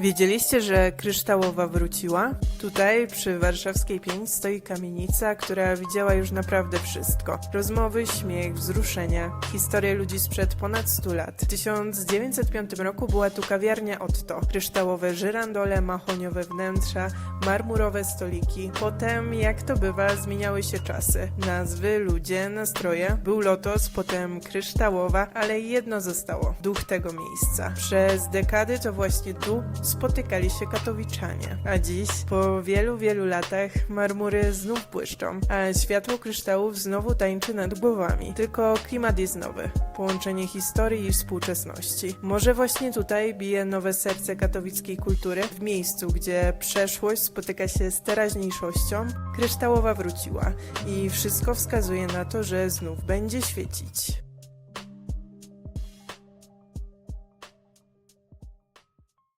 Wiedzieliście, że kryształowa wróciła? Tutaj przy Warszawskiej 5 stoi kamienica, która widziała już naprawdę wszystko. Rozmowy, śmiech, wzruszenia, historie ludzi sprzed ponad 100 lat. W 1905 roku była tu kawiarnia Otto. Kryształowe żyrandole, mahoniowe wnętrza, marmurowe stoliki. Potem, jak to bywa, zmieniały się czasy. Nazwy, ludzie, nastroje. Był lotos, potem kryształowa, ale jedno zostało. Duch tego miejsca. Przez dekady to właśnie tu spotykali się katowiczanie. A dziś, po wielu, wielu latach, marmury znów błyszczą, a światło kryształów znowu tańczy nad głowami. Tylko klimat jest nowy. Połączenie historii i współczesności. Może właśnie tutaj bije nowe serce katowickiej kultury, w miejscu, gdzie przeszłość spotyka się z teraźniejszością, kryształowa wróciła i wszystko wskazuje na to, że znów będzie świecić.